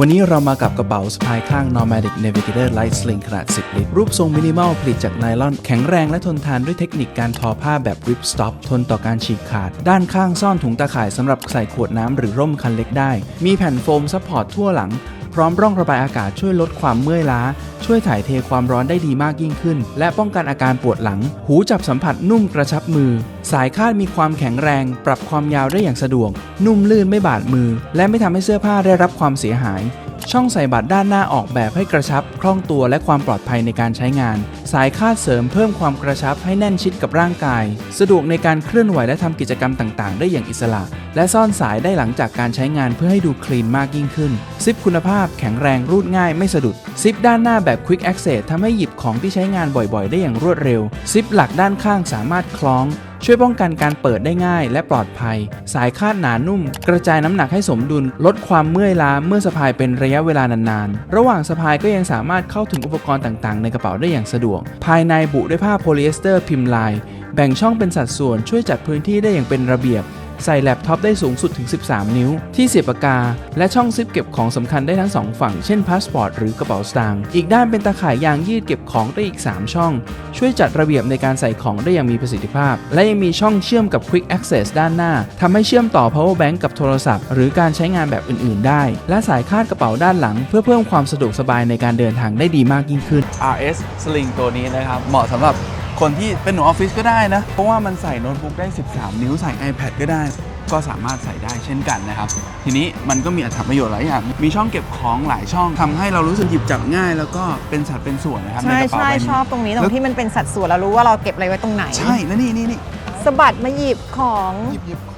วันนี้เรามากับกระเป๋าสะพายข้าง Nomadic Navigator Light Sling ขนาด 10 ลิตร รูปทรงมินิมอลผลิตจากไนลอน แข็งแรงและทนทานด้วยเทคนิคการทอผ้าแบบ Rip Stop ทนต่อการฉีกขาด ด้านข้างซ่อนถุงตาข่ายสำหรับใส่ขวดน้ำหรือร่มคันเล็กได้ มีแผ่นโฟมซัพพอร์ตทั่วหลัง พร้อมร่องระบายอากาศช่วยลดความเมื่อยล้า ช่วยถ่ายเทความร้อนได้ดีมากยิ่งขึ้น และป้องกันอาการปวดหลัง หูจับสัมผัสนุ่มกระชับมือ สายคาดมีความแข็งแรง ปรับความยาวได้อย่างสะดวก นุ่มลื่นไม่บาดมือ และไม่ทำให้เสื้อผ้าได้รับความเสียหาย ช่องใส่บัตรด้านหน้าออกแบบให้กระชับ คล่องตัวและความปลอดภัยในการใช้งาน สายคาดเสริมเพิ่มความกระชับให้แน่นชิดกับร่างกาย สะดวกในการเคลื่อนไหวและทำกิจกรรมต่างๆ ได้อย่างอิสระ และซ่อนสายได้หลังจากการใช้งานเพื่อให้ดูคลีนมากยิ่งขึ้น ซิปคุณภาพแข็งแรงรูดง่ายไม่สะดุด ซิปด้านหน้าแบบ Quick Access ทำให้หยิบของที่ใช้งานบ่อยๆ ได้อย่างรวดเร็ว ซิปหลักด้านข้างสามารถคล้อง ช่วยป้องกันการเปิดได้ง่ายและปลอดภัย สายคาดหนานุ่ม กระจายน้ำหนักให้สมดุล ลดความเมื่อยล้าเมื่อสะพายเป็นระยะเวลานานๆ ระหว่างสะพายก็ยังสามารถเข้าถึงอุปกรณ์ต่างๆ ในกระเป๋าได้อย่างสะดวก ภายในบุด้วยผ้าโพลีเอสเตอร์พิมพ์ลาย แบ่งช่องเป็นสัดส่วนช่วยจัดพื้นที่ได้อย่างเป็นระเบียบ ใส่แล็ปท็อปได้สูงสุดถึง 13 นิ้ว ที่เสียบปากกา และช่องซิปเก็บของสำคัญได้ทั้ง 2 ฝั่ง เช่นพาสปอร์ตหรือกระเป๋าสตางค์ อีกด้านเป็นตาข่ายยางยืดเก็บของได้อีก 3 ช่อง ช่วยจัดระเบียบในการใส่ของได้อย่างมีประสิทธิภาพ และยังมีช่องเชื่อมกับ Quick Access ด้านหน้าทำให้เชื่อมต่อ power bank กับโทรศัพท์ หรือการใช้งานแบบอื่น ๆ ได้ และสายคาดกระเป๋าด้านหลัง เพื่อเพิ่มความสะดวกสบายในการเดินทางได้ดีมากยิ่งขึ้น RS Sling ตัวนี้นะครับเหมาะสำหรับ คนที่เป็นหนูออฟฟิศก็ได้นะ เพราะว่ามันใส่โน้ตบุ๊กได้ 13 นิ้วใส่ iPad ก็ได้ ก็สามารถใส่ได้เช่นกันนะครับ ทีนี้มันก็มีอัตประโยชน์หลายอย่าง มีช่องเก็บของหลายช่องทำให้เรารู้สึกหยิบจับง่าย แล้วก็เป็นสัดเป็นส่วนนะครับในใช่กระเป๋าใช่ใบนี้ชอบตรงนี้ตรแล้ว งที่มันเป็นสัดส่วนเรารู้ว่าเราเก็บอะไรไว้ตรงไหนใช่แล้วนี่นี่นี่สะบัดมาหยิบของ หยิบหยิบข